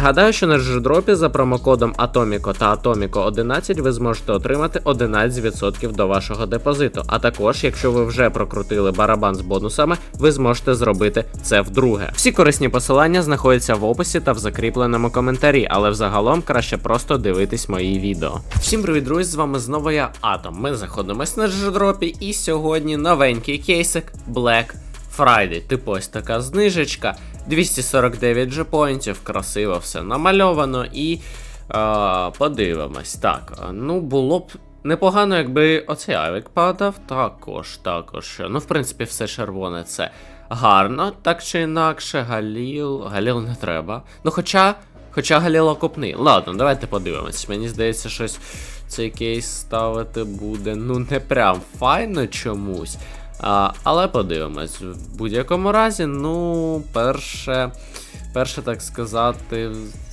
Нагадаю, що на джедропі за промокодом Atomico та Atomico 11 ви зможете отримати 11% до вашого депозиту. А також, якщо ви вже прокрутили барабан з бонусами, ви зможете зробити це вдруге. Всі корисні посилання знаходяться в описі та в закріпленому коментарі, але взагалом краще просто дивитись мої відео. Всім привіт, друзі! З вами знову я Атом. Ми знаходимось на джедропі, і сьогодні новенький кейсик Black Friday. Типу ось така знижечка. 249 джепоінтів, красиво все намальовано і е, подивимось. Так, е, ну було б непогано, якби оцей авік падав. Також, також. Ну, в принципі, все червоне це гарно, так чи інакше, Галіл. Галіл не треба. Ну, хоча. Хоча Галіл окупний. Ладно, давайте подивимось. Мені здається, щось цей кейс ставити буде. Ну, не прям файно чомусь. А, але подивимось. В будь-якому разі, ну, перше. Перше, так сказати.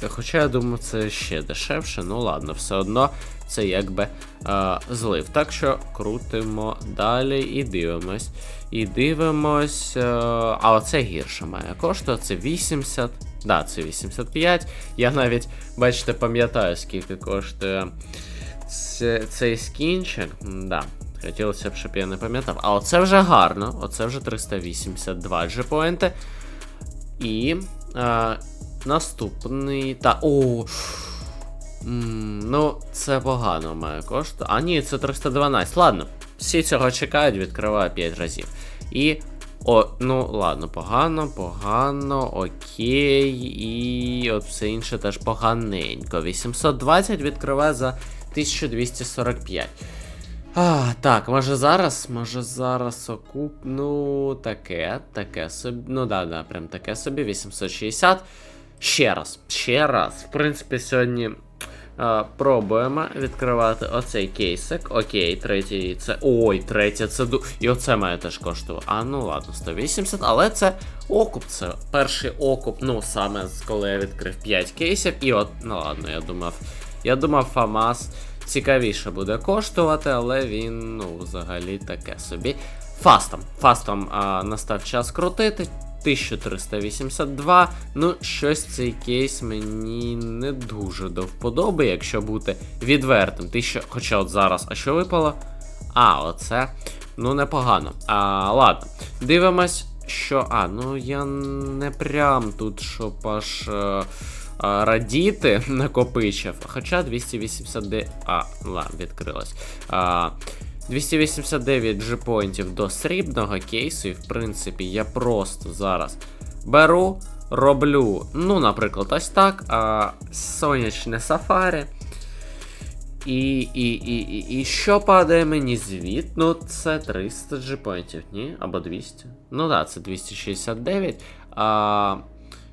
Хоча я думаю, це ще дешевше. Ну ладно, все одно це якби а, злив. Так що крутимо далі і дивимось. І дивимось. А, а оце гірше має коштувати. Це 80. Да, це 85. Я навіть, бачите, пам'ятаю, скільки коштує це, цей скінчик. Да. Хотілося б, щоб я не пам'ятав. А оце вже гарно. Оце вже 382 джепоінти. І е, наступний. Та. О! М, ну, це погано має коштувати. А ні, це 312. Ладно. Всі цього чекають, відкриваю 5 разів. І. О, ну ладно, погано, погано, окей. І от все інше теж поганенько. 820 відкриває за 1245. А, так, може зараз, може зараз окуп. Ну, таке, таке собі. Ну да, да, прям таке собі. 860. Ще раз, ще раз. В принципі, сьогодні а, пробуємо відкривати оцей кейсик. Окей, третій це. Ой, третє це ду. І оце має теж коштувати. А, ну ладно, 180, але це окуп. Це перший окуп. Ну, саме коли я відкрив 5 кейсів. І от, ну ладно, я думав. Я думав, Фамас цікавіше буде коштувати, але він, ну, взагалі таке собі. Фастом. Фастом а, настав час крутити. 1382. Ну, щось цей кейс мені не дуже до вподоби, якщо бути відвертим. 1000... Хоча от зараз, а що випало? А, оце. Ну, непогано. А, ладно. Дивимось, що. А, ну я не прям тут, щоб аж. Радіти накопичив. Хоча 289. А, ладно, відкрилось. А, 289 джепоінтів до срібного кейсу, і в принципі я просто зараз беру, роблю, ну, наприклад, ось так. А, сонячне сафарі. І, і, і, і, і що падає мені звіт? Ну, це 300 джепоінтів, ні? Або 200. Ну так, да, це 269. А,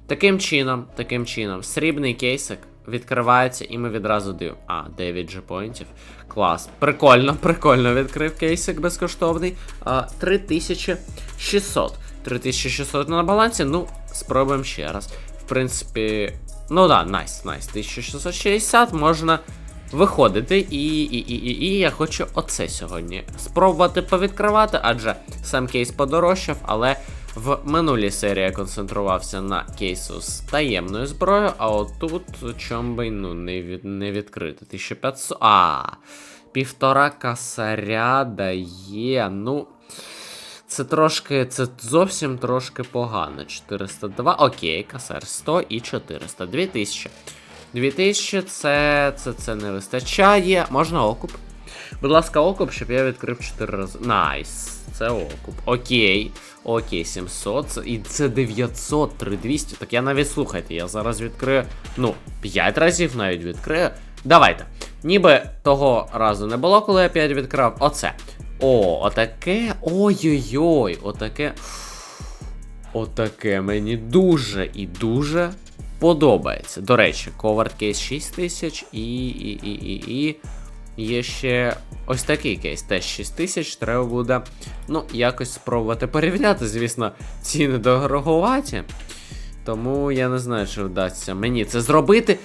таким чином, таким чином, срібний кейсик відкривається, і ми відразу дивимо. А, 9 джепоінтів. Клас. Прикольно, прикольно відкрив кейсик безкоштовний. А, 3600. 3600 на балансі. Ну, спробуємо ще раз. В принципі, ну да, найс, найс. 1660 можна виходити. І, і, і, і, і я хочу оце сьогодні спробувати повідкривати, адже сам кейс подорожчав, але в минулій серії я концентрувався на кейсу з таємною зброєю, а отут чом би ну, не, від, не відкрити. 1500. А, півтора касаря дає. Ну. Це трошки, це зовсім трошки погано. 402. Окей, касар 100 і 400. 2000. 2000 це, це, це не вистачає. Можна окуп. Будь ласка, окуп, щоб я відкрив 4 рази. Найс. Це окуп. Окей. Окей, 700. І це 900, 3200. Так я навіть слухайте, я зараз відкрию. Ну, 5 разів навіть відкрию. Давайте. Ніби того разу не було, коли я 5 відкрав. Оце. О, отаке. Ой-ой-ой, отаке. Отаке мені дуже і дуже подобається. До речі, Covered Case 6000 і. і, і, і, і. Є ще ось такий кейс, теж 6000. Треба буде, ну, якось спробувати порівняти. Звісно, ціни дороговаті. Тому я не знаю, чи вдасться мені це зробити.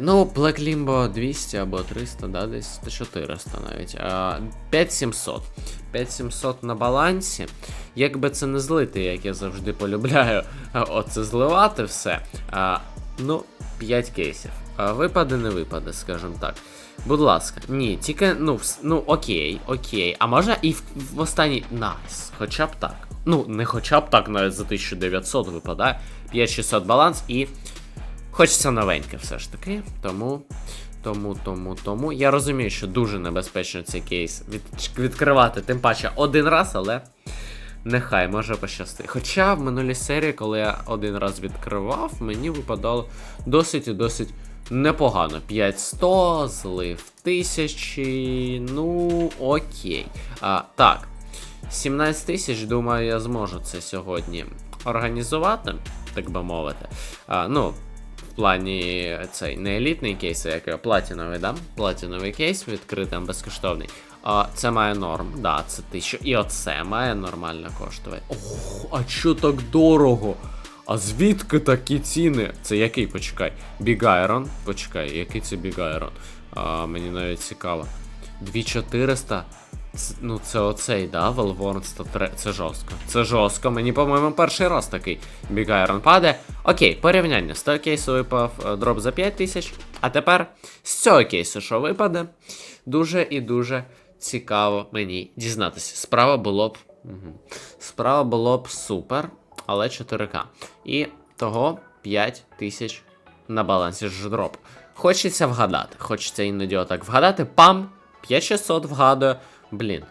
Ну, Black Limbo 200 або 300, да, десь 400 навіть. А, 5700. 5700 на балансі. Якби це не злити, як я завжди полюбляю, оце зливати все. Ну, 5 кейсів. Випаде, не випаде, скажімо так. Будь ласка, ні, тільки, ну, ну окей, окей. А може і в, в останній. Найс. Хоча б так. Ну, не хоча б так, навіть за 1900 випадає. 5600 баланс і. Хочеться новеньке все ж таки. Тому. Тому, тому, тому. Я розумію, що дуже небезпечно цей кейс від, відкривати, тим паче один раз, але. Нехай може пощастить. Хоча в минулій серії, коли я один раз відкривав, мені випадало досить і досить непогано. 5100, злив 1000, ну окей. А, так, 17 тисяч, думаю, я зможу це сьогодні організувати, так би мовити. А, ну, в плані цей не елітний кейс, а як платіновий, да? Платіновий кейс відкритий, безкоштовний. А, це має норм, да, це тисячу. І оце має нормально коштувати. Ох, а чо так дорого? А звідки такі ціни? Це який почекай? Iron? Почекай, який це Iron? А, мені навіть цікаво. 2400. Ну, це оцей, да, Velvorn 103. Це жорстко. Це жорстко. Мені, по-моєму, перший раз такий Iron падає. Окей, порівняння. З того кейсу випав е, дроп за 5000. А тепер з цього кейсу, що випаде, дуже і дуже цікаво мені дізнатися. Справа було б. Угу. Справа було б супер, але 4К. І того 5000 на балансі ж дроп. Хочеться вгадати. Хочеться іноді отак вгадати. Пам! 5600 вгадує. Блін.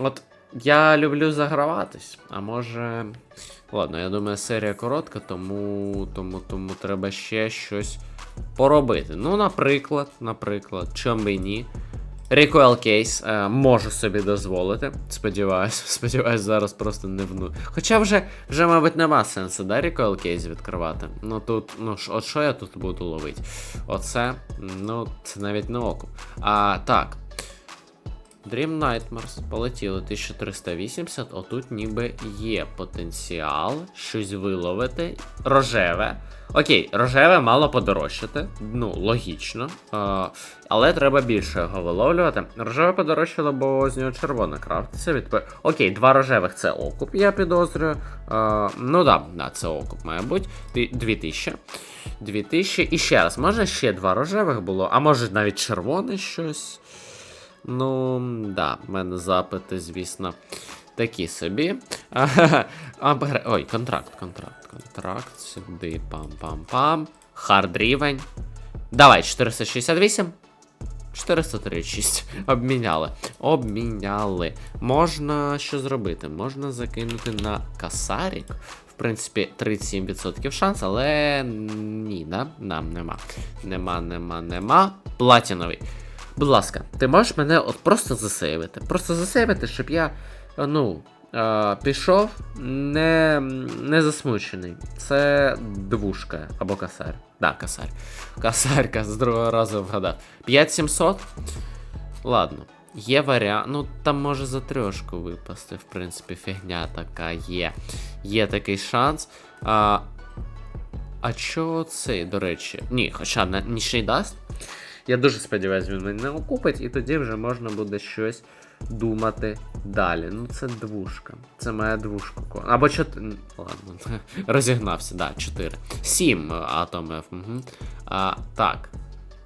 От я люблю заграватись, а може. Ладно, я думаю, серія коротка, тому, тому, тому треба ще щось поробити. Ну, наприклад, наприклад, чом би ні. Recoil кейс е, можу собі дозволити. Сподіваюсь, сподіваюсь, зараз просто не вну. Хоча вже, вже, мабуть, нема сенсу, да, Recoil кейс відкривати. Ну тут, ну от що я тут буду ловити? Оце, ну, це навіть не око. А так. Dream Nightmares полетіли 1380, отут ніби є потенціал щось виловити. Рожеве. Окей, рожеве мало подорожчати. Ну, логічно. А, але треба більше його виловлювати. Рожеве подорожчало, бо з нього червоне крафтиться. Відп... Окей, два рожевих це окуп, я підозрюю. А, ну да, да, це окуп, має бути. Ти- 2000. 2000. І ще раз, може ще два рожевих було, а може навіть червоне щось. Ну, да, в мене запити, звісно, такі собі. А, бер- Ой, контракт, контракт, контракт. Сюди, пам-пам-пам. Хард рівень. Давай, 468. 436. Обміняли. Обміняли. Можна що зробити? Можна закинути на касарік. В принципі, 37% шанс, але ні, да? Нам нема. Нема, нема, нема. Платіновий. Будь ласка, ти можеш мене от просто засейвити. Просто засейвити, щоб я, е, ну, е, пішов не, не засмучений. Це двушка або касар. Да, касар. Касарка з другого разу вгадав. 5700? Ладно. Є варіант. Ну, там може за трьошку випасти, в принципі, фігня така є. Є такий шанс. А, а чого цей, до речі? Ні, хоча нічний даст. Я дуже сподіваюся, він мене окупить, і тоді вже можна буде щось думати далі. Ну, це двушка. Це моя двушка. Або чотири. Ладно, розігнався, да, чотири. Сім атомів. Угу. А, так.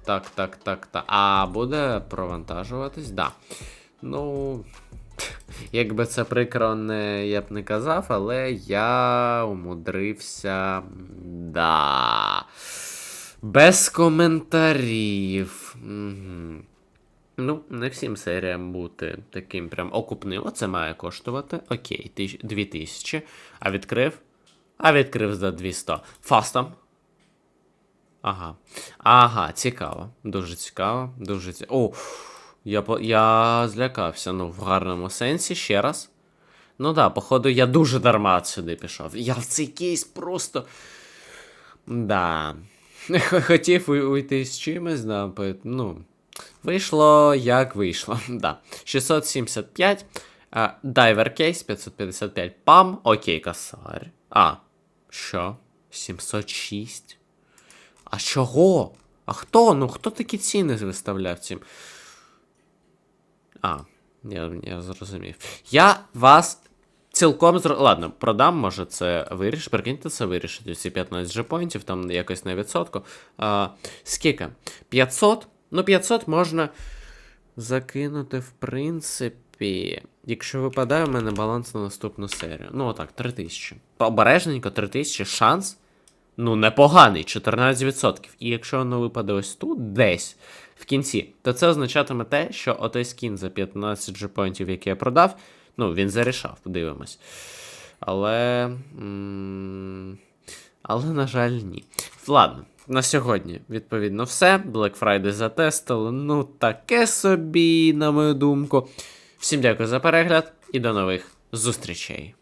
Так, так, так, так. А буде провантажуватись? Да. Ну. Якби це прикро не я б не казав, але я умудрився. Да. Без коментарів. Ну, не всім серіям бути таким прям окупним. Оце має коштувати. Окей, тисяч- 2000. А відкрив? А відкрив за 200. Фастом. Ага. Ага, цікаво. Дуже цікаво. Дуже цікаво. О, я, я злякався, ну, в гарному сенсі, ще раз. Ну да, походу, я дуже дарма сюди пішов. Я в цей кейс просто. Да. Хотів уйти з чимось, да, ну. Вийшло як вийшло. Да. 675. А, Дайвер кейс 555. Пам. Окей, косарь. А. Що? 706. А чого? А хто? Ну хто такі ціни виставляв цим? А, я, я зрозумів. Я вас Цілком зро... Ладно, продам, може, це вирішить. Прикиньте, це вирішить усі 15 джепоінтів, там якось на відсотку. А, скільки? 500? Ну, 500 можна закинути, в принципі. Якщо випадає, у мене баланс на наступну серію. Ну, отак, 3000. Обережненько, 3000, шанс. Ну, непоганий, 14%. І якщо воно випаде ось тут, десь в кінці, то це означатиме те, що отой скін за 15 джепоінтів, який я продав, ну, він зарішав, подивимось. Але. Але, на жаль, ні. Ладно, на сьогодні, відповідно, все. Black Friday затестили. Ну, таке собі, на мою думку. Всім дякую за перегляд і до нових зустрічей.